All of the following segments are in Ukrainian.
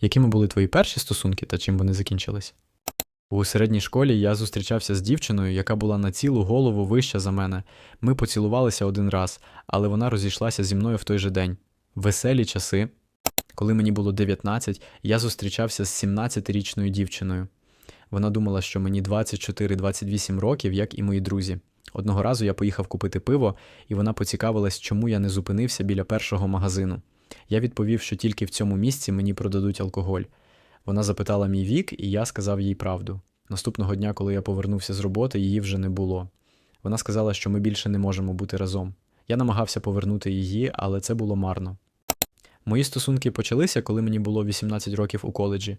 Якими були твої перші стосунки та чим вони закінчились? У середній школі я зустрічався з дівчиною, яка була на цілу голову вища за мене. Ми поцілувалися один раз, але вона розійшлася зі мною в той же день. Веселі часи. Коли мені було 19, я зустрічався з 17-річною дівчиною. Вона думала, що мені 24-28 років, як і мої друзі. Одного разу я поїхав купити пиво, і вона поцікавилась, чому я не зупинився біля першого магазину. Я відповів, що тільки в цьому місці мені продадуть алкоголь. Вона запитала мій вік, і я сказав їй правду. Наступного дня, коли я повернувся з роботи, її вже не було. Вона сказала, що ми більше не можемо бути разом. Я намагався повернути її, але це було марно. Мої стосунки почалися, коли мені було 18 років у коледжі.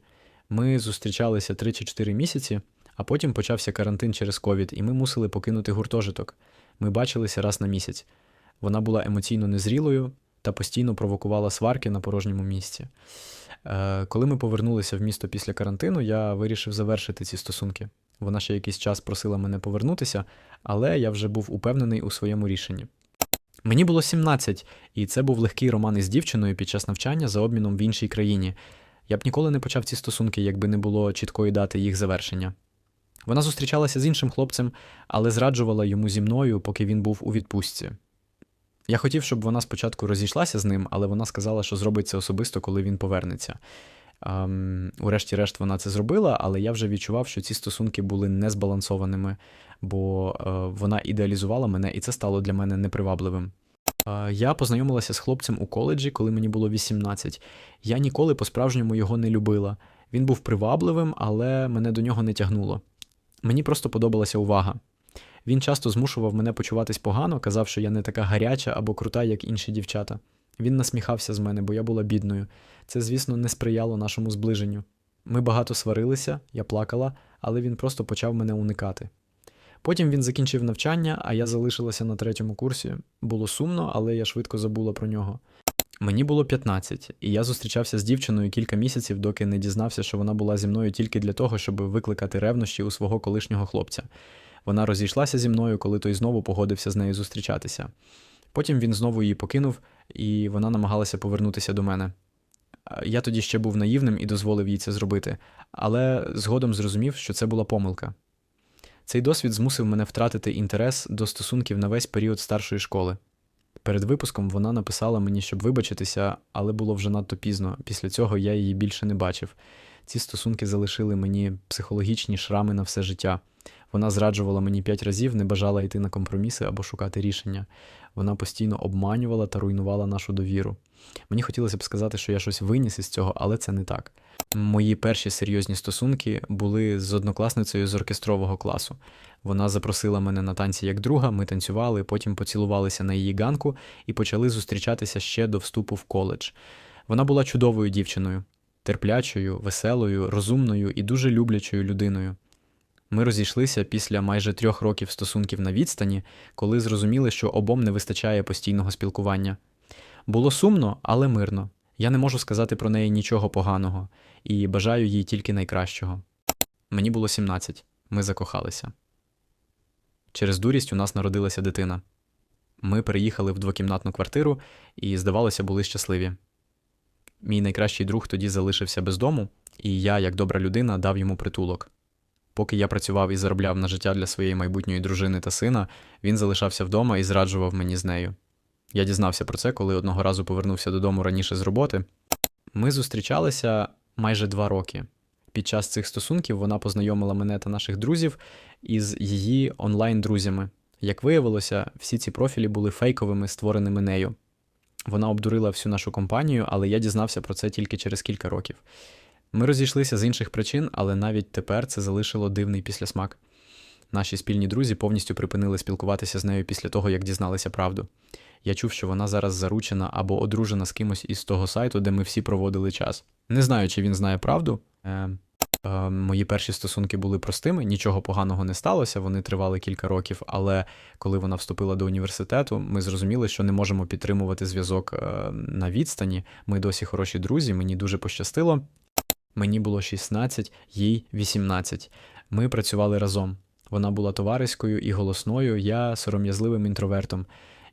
Ми зустрічалися 3 чи 4 місяці, а потім почався карантин через ковід, і ми мусили покинути гуртожиток. Ми бачилися раз на місяць. Вона була емоційно незрілою та постійно провокувала сварки на порожньому місці. Е, Коли ми повернулися в місто після карантину, я вирішив завершити ці стосунки. Вона ще якийсь час просила мене повернутися, але я вже був упевнений у своєму рішенні. Мені було 17, і це був легкий роман із дівчиною під час навчання за обміном в іншій країні. Я б ніколи не почав ці стосунки, якби не було чіткої дати їх завершення. Вона зустрічалася з іншим хлопцем, але зраджувала йому зі мною, поки він був у відпустці. Я хотів, щоб вона спочатку розійшлася з ним, але вона сказала, що зробить це особисто, коли він повернеться. Ем, урешті-решт вона це зробила, але я вже відчував, що ці стосунки були незбалансованими, бо е, вона ідеалізувала мене, і це стало для мене непривабливим. Е, я познайомилася з хлопцем у коледжі, коли мені було 18. Я ніколи по-справжньому його не любила. Він був привабливим, але мене до нього не тягнуло. Мені просто подобалася увага. Він часто змушував мене почуватись погано, казав, що я не така гаряча або крута, як інші дівчата. Він насміхався з мене, бо я була бідною. Це, звісно, не сприяло нашому зближенню. Ми багато сварилися, я плакала, але він просто почав мене уникати. Потім він закінчив навчання, а я залишилася на третьому курсі. Було сумно, але я швидко забула про нього. Мені було 15, і я зустрічався з дівчиною кілька місяців, доки не дізнався, що вона була зі мною тільки для того, щоб викликати ревнощі у свого колишнього хлопця. Вона розійшлася зі мною, коли той знову погодився з нею зустрічатися. Потім він знову її покинув, і вона намагалася повернутися до мене. Я тоді ще був наївним і дозволив їй це зробити, але згодом зрозумів, що це була помилка. Цей досвід змусив мене втратити інтерес до стосунків на весь період старшої школи. Перед випуском вона написала мені, щоб вибачитися, але було вже надто пізно. Після цього я її більше не бачив. Ці стосунки залишили мені психологічні шрами на все життя. Вона зраджувала мені п'ять разів, не бажала йти на компроміси або шукати рішення. Вона постійно обманювала та руйнувала нашу довіру. Мені хотілося б сказати, що я щось виніс із цього, але це не так. Мої перші серйозні стосунки були з однокласницею з оркестрового класу. Вона запросила мене на танці як друга, ми танцювали, потім поцілувалися на її ганку і почали зустрічатися ще до вступу в коледж. Вона була чудовою дівчиною, терплячою, веселою, розумною і дуже люблячою людиною. Ми розійшлися після майже трьох років стосунків на відстані, коли зрозуміли, що обом не вистачає постійного спілкування. Було сумно, але мирно. Я не можу сказати про неї нічого поганого і бажаю їй тільки найкращого. Мені було 17, ми закохалися. Через дурість у нас народилася дитина. Ми переїхали в двокімнатну квартиру і, здавалося, були щасливі. Мій найкращий друг тоді залишився без дому, і я, як добра людина, дав йому притулок. Поки я працював і заробляв на життя для своєї майбутньої дружини та сина, він залишався вдома і зраджував мені з нею. Я дізнався про це, коли одного разу повернувся додому раніше з роботи. Ми зустрічалися майже два роки. Під час цих стосунків вона познайомила мене та наших друзів із її онлайн-друзями. Як виявилося, всі ці профілі були фейковими, створеними нею. Вона обдурила всю нашу компанію, але я дізнався про це тільки через кілька років. Ми розійшлися з інших причин, але навіть тепер це залишило дивний післясмак. Наші спільні друзі повністю припинили спілкуватися з нею після того, як дізналися правду. Я чув, що вона зараз заручена або одружена з кимось із того сайту, де ми всі проводили час. Не знаю, чи він знає правду. Е, е, мої перші стосунки були простими, нічого поганого не сталося, вони тривали кілька років, але коли вона вступила до університету, ми зрозуміли, що не можемо підтримувати зв'язок е, на відстані. Ми досі хороші друзі, мені дуже пощастило. Мені було 16, їй 18. Ми працювали разом. Вона була товариською і голосною, я сором'язливим інтровертом.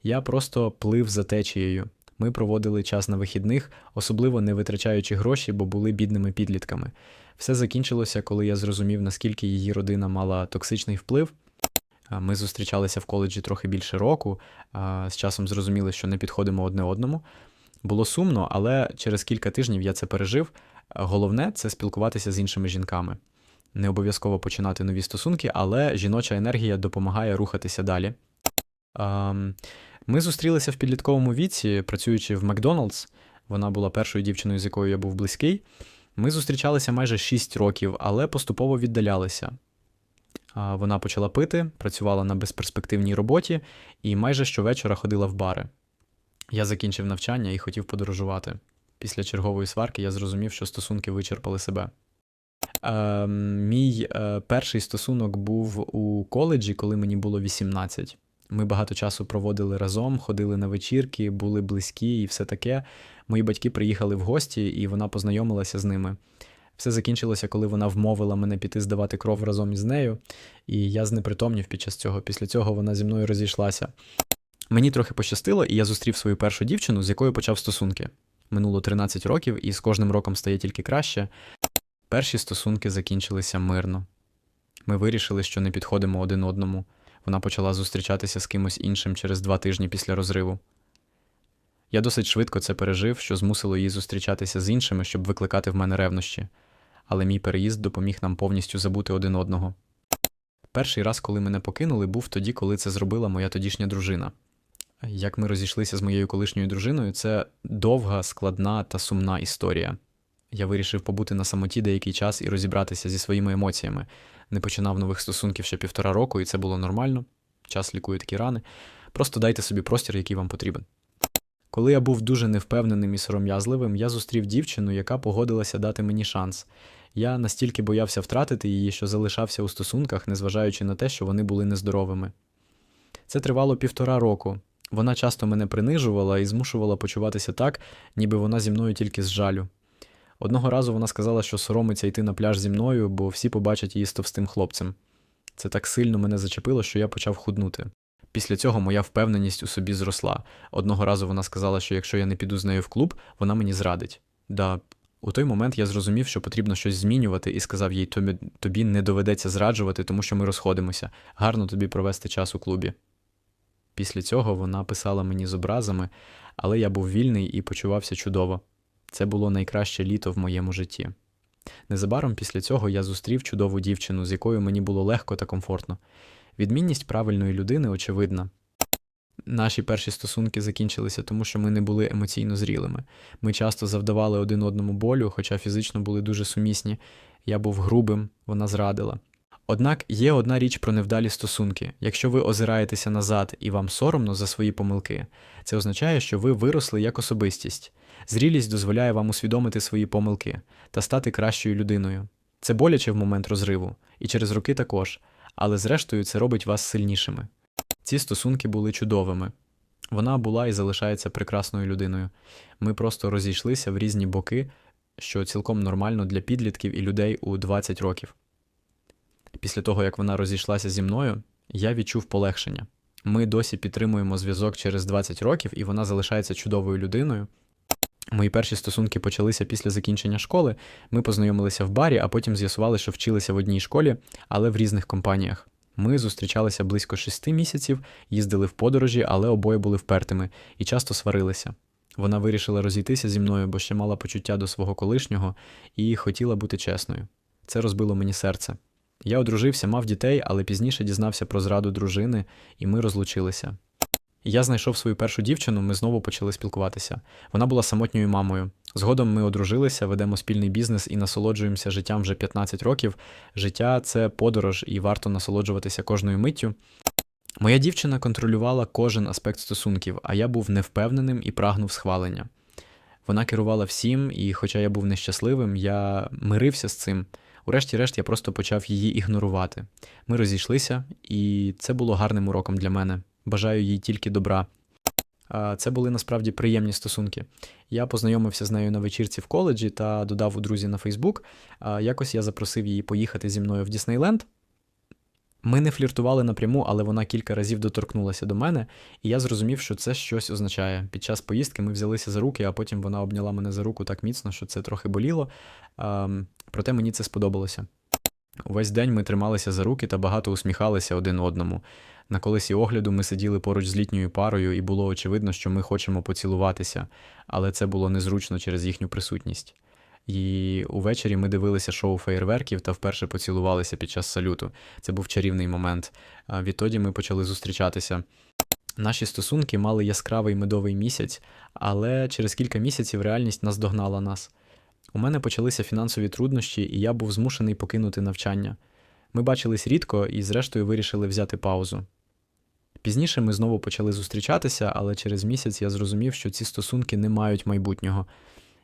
Я просто плив за течією. Ми проводили час на вихідних, особливо не витрачаючи гроші, бо були бідними підлітками. Все закінчилося, коли я зрозумів, наскільки її родина мала токсичний вплив. Ми зустрічалися в коледжі трохи більше року, з часом зрозуміли, що не підходимо одне одному. Було сумно, але через кілька тижнів я це пережив. Головне це спілкуватися з іншими жінками. Не обов'язково починати нові стосунки, але жіноча енергія допомагає рухатися далі. Ам, Ми зустрілися в підлітковому віці, працюючи в Макдоналдс. Вона була першою дівчиною, з якою я був близький. Ми зустрічалися майже 6 років, але поступово віддалялися. Вона почала пити, працювала на безперспективній роботі і майже щовечора ходила в бари. Я закінчив навчання і хотів подорожувати. Після чергової сварки я зрозумів, що стосунки вичерпали себе. Е, мій е, перший стосунок був у коледжі, коли мені було 18. Ми багато часу проводили разом, ходили на вечірки, були близькі і все таке. Мої батьки приїхали в гості, і вона познайомилася з ними. Все закінчилося, коли вона вмовила мене піти здавати кров разом із нею, і я знепритомнів під час цього. Після цього вона зі мною розійшлася. Мені трохи пощастило, і я зустрів свою першу дівчину, з якою почав стосунки. Минуло 13 років, і з кожним роком стає тільки краще. Перші стосунки закінчилися мирно. Ми вирішили, що не підходимо один одному. Вона почала зустрічатися з кимось іншим через два тижні після розриву. Я досить швидко це пережив, що змусило її зустрічатися з іншими, щоб викликати в мене ревнощі. Але мій переїзд допоміг нам повністю забути один одного. Перший раз, коли мене покинули, був тоді, коли це зробила моя тодішня дружина. Як ми розійшлися з моєю колишньою дружиною, це довга, складна та сумна історія. Я вирішив побути на самоті деякий час і розібратися зі своїми емоціями. Не починав нових стосунків ще півтора року, і це було нормально. Час лікує такі рани. Просто дайте собі простір, який вам потрібен. Коли я був дуже невпевненим і сором'язливим, я зустрів дівчину, яка погодилася дати мені шанс. Я настільки боявся втратити її, що залишався у стосунках, незважаючи на те, що вони були нездоровими. Це тривало півтора року. Вона часто мене принижувала і змушувала почуватися так, ніби вона зі мною тільки з жалю. Одного разу вона сказала, що соромиться йти на пляж зі мною, бо всі побачать її з товстим хлопцем. Це так сильно мене зачепило, що я почав худнути. Після цього моя впевненість у собі зросла. Одного разу вона сказала, що якщо я не піду з нею в клуб, вона мені зрадить. Да, у той момент я зрозумів, що потрібно щось змінювати, і сказав їй, тобі, не доведеться зраджувати, тому що ми розходимося. Гарно тобі провести час у клубі. Після цього вона писала мені з образами, але я був вільний і почувався чудово. Це було найкраще літо в моєму житті. Незабаром після цього я зустрів чудову дівчину, з якою мені було легко та комфортно. Відмінність правильної людини очевидна. Наші перші стосунки закінчилися, тому що ми не були емоційно зрілими. Ми часто завдавали один одному болю, хоча фізично були дуже сумісні. Я був грубим, вона зрадила. Однак є одна річ про невдалі стосунки. Якщо ви озираєтеся назад і вам соромно за свої помилки, це означає, що ви виросли як особистість. Зрілість дозволяє вам усвідомити свої помилки та стати кращою людиною. Це боляче в момент розриву, і через роки також, але зрештою це робить вас сильнішими. Ці стосунки були чудовими. Вона була і залишається прекрасною людиною. Ми просто розійшлися в різні боки, що цілком нормально для підлітків і людей у 20 років. Після того, як вона розійшлася зі мною, я відчув полегшення. Ми досі підтримуємо зв'язок через 20 років, і вона залишається чудовою людиною. Мої перші стосунки почалися після закінчення школи. Ми познайомилися в барі, а потім з'ясували, що вчилися в одній школі, але в різних компаніях. Ми зустрічалися близько шести місяців, їздили в подорожі, але обоє були впертими і часто сварилися. Вона вирішила розійтися зі мною, бо ще мала почуття до свого колишнього і хотіла бути чесною. Це розбило мені серце. Я одружився, мав дітей, але пізніше дізнався про зраду дружини, і ми розлучилися. Я знайшов свою першу дівчину, ми знову почали спілкуватися. Вона була самотньою мамою. Згодом ми одружилися, ведемо спільний бізнес і насолоджуємося життям вже 15 років. Життя це подорож, і варто насолоджуватися кожною миттю. Моя дівчина контролювала кожен аспект стосунків, а я був невпевненим і прагнув схвалення. Вона керувала всім, і, хоча я був нещасливим, я мирився з цим. Урешті-решт я просто почав її ігнорувати. Ми розійшлися, і це було гарним уроком для мене. Бажаю їй тільки добра. Це були насправді приємні стосунки. Я познайомився з нею на вечірці в коледжі та додав у друзі на Фейсбук. Якось я запросив її поїхати зі мною в Діснейленд. Ми не фліртували напряму, але вона кілька разів доторкнулася до мене, і я зрозумів, що це щось означає. Під час поїздки ми взялися за руки, а потім вона обняла мене за руку так міцно, що це трохи боліло. Проте мені це сподобалося. Увесь день ми трималися за руки та багато усміхалися один одному. На колесі огляду ми сиділи поруч з літньою парою, і було очевидно, що ми хочемо поцілуватися, але це було незручно через їхню присутність. І увечері ми дивилися шоу феєрверків та вперше поцілувалися під час салюту. Це був чарівний момент. Відтоді ми почали зустрічатися. Наші стосунки мали яскравий медовий місяць, але через кілька місяців реальність наздогнала нас. У мене почалися фінансові труднощі, і я був змушений покинути навчання. Ми бачились рідко і, зрештою, вирішили взяти паузу. Пізніше ми знову почали зустрічатися, але через місяць я зрозумів, що ці стосунки не мають майбутнього.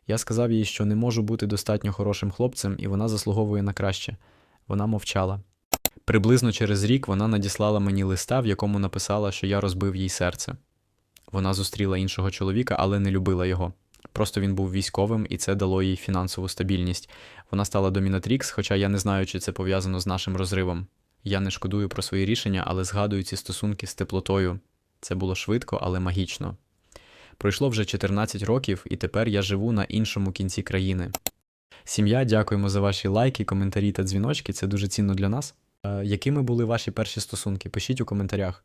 Я сказав їй, що не можу бути достатньо хорошим хлопцем, і вона заслуговує на краще. Вона мовчала. Приблизно через рік вона надіслала мені листа, в якому написала, що я розбив їй серце. Вона зустріла іншого чоловіка, але не любила його. Просто він був військовим, і це дало їй фінансову стабільність. Вона стала домінатрікс, хоча я не знаю, чи це пов'язано з нашим розривом. Я не шкодую про свої рішення, але згадую ці стосунки з теплотою. Це було швидко, але магічно. Пройшло вже 14 років, і тепер я живу на іншому кінці країни. Сім'я, дякуємо за ваші лайки, коментарі та дзвіночки. Це дуже цінно для нас. Е, Якими були ваші перші стосунки? Пишіть у коментарях.